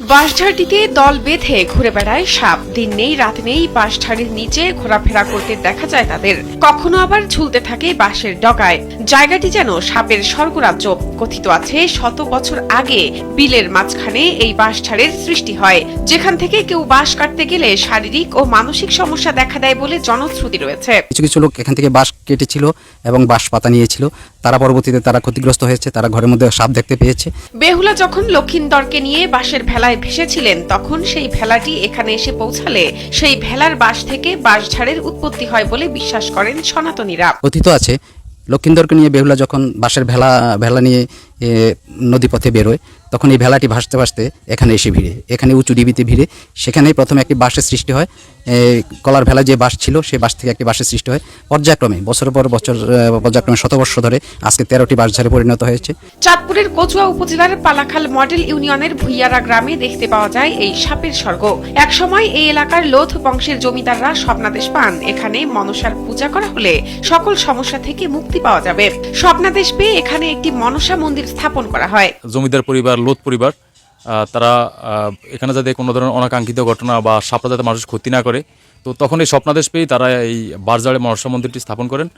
বাঁশঝাড়টিতে দল বেঁধে ঘুরে বেড়ায় সাপ। দিন নেই, রাত নেই, বাঁশঝাড়ির নিচে ঘোরাফেরা করতে দেখা যায় তাদের। কখনো আবার ঝুলতে থাকে বাঁশের ডগায়। জায়গাটি যেন সাপের স্বর্গরাজ্য। কথিত আছে, শত বছর আগে বিলের মাঝখানে এই বাঁশঝাড়ের সৃষ্টি হয়। যেখান থেকে কেউ বাঁশ কাটতে গেলে শারীরিক ও মানসিক সমস্যা দেখা দেয় বলে জনশ্রুতি রয়েছে। কিছু কিছু লোক এখান থেকে বাঁশ কেটেছিল এবং বাঁশ পাতা নিয়েছিল। তারা পরবর্তীতে তারা ক্ষতিগ্রস্ত হয়েছে তারা ঘরের মধ্যে সাপ দেখতে পেয়েছে। বেহুলা যখন লক্ষিন্দরকে নিয়ে বাঁশের ভেলায় ভেসেছিলেন তখন সেই ভেলাটি এখানে এসে পৌঁছালে সেই ভেলার বাঁশ থেকে বাঁশঝাড়ের উৎপত্তি হয় বলে বিশ্বাস করেন সনাতনীরা। কথিত আছে লক্ষিন্দরকে নিয়ে বেহুলা যখন বাঁশের ভেলা ভেলা নিয়ে নদীপথে বেরোয় তখন এই ভেলাটি ভাসতে ভাসতে এখানে এসে ভিড়ে এখানে উঁচু ডিবিতে ভিড়ে সেখানেই প্রথমে একটি বাঁশের সৃষ্টি হয়। কলার ভেলা যে বাঁশ ছিল সেই বাঁশ থেকে একটি বাঁশের সৃষ্টি হয়। পর্যায়ক্রমে বছরের পর বছর পর্যায়ক্রমে শতবর্ষ ধরে আজকে তেরোটি বাঁশঝাড়ে পরিণত হয়েছে। চাঁদপুরের কচুয়া উপজেলার পালাখাল মডেল ইউনিয়নের ভুইয়ারা গ্রামে দেখতে পাওয়া যায় এই সাপের স্বর্গ। একসময় এই এলাকার লোধ বংশের জমিদাররা স্বপ্নাদেশ পান। এখানে মনসার পূজা করা হলে সকল সমস্যা থেকে মুক্তি পাওয়া যাবে। স্বপ্নাদেশ পেয়ে এখানে একটি মনসা মন্দির স্থাপন করা হয়। জমিদার পরিবার লোধ পরিবার আহ, তারা আহ, এখানে যাতে কোনো ধরনের অনাকাঙ্ক্ষিত ঘটনা বা সাপড়া যাতে মানুষ ক্ষতি না করে তো তখন এই স্বপ্নাদেশ পেয়ে তারা এই বারজাড়ে মনসা মন্দিরটি স্থাপন করেন।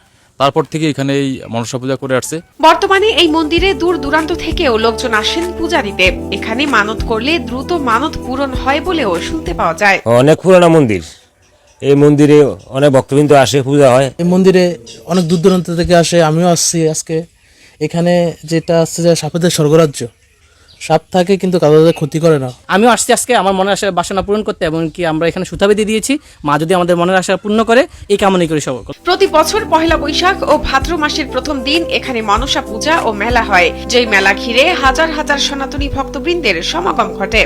তারপর থেকে এখানে এই মনসা পূজা করে আসছে। বর্তমানে এই মন্দিরে দূর দূরান্ত থেকেও লোকজন আসেন পূজা দিতে এখানে মানত করলে দ্রুত মানত পূরণ হয় বলেও শুনতে পাওয়া যায়। অনেক পুরানো মন্দির। এই মন্দিরে অনেক ভক্তবৃন্দ আসে পূজা হয়। এই মন্দিরে অনেক দূর দূরান্ত থেকে আসে আমিও আসছি আজকে। এখানে যেটা আসছে যে সাপেদের স্বর্গরাজ্য। সাপ থাকে কিন্তু কাদাদের ক্ষতি করে না। আমি আসছি আজকে আমার মনের আশা বাসনা পূরণ করতে এবং কি আমরা এখানে সুতা বেঁধে দিয়েছি। মা যদি আমাদের মনের আশা পূর্ণ করে এই কামনাই করি সব প্রতি বছর পহেলা বৈশাখ ও ভাদ্র মাসের প্রথম দিন এখানে মনসা পূজা ও মেলা হয় যেই মেলা ঘিরে হাজার হাজার সনাতনী ভক্তবৃন্দের সমাগম ঘটে।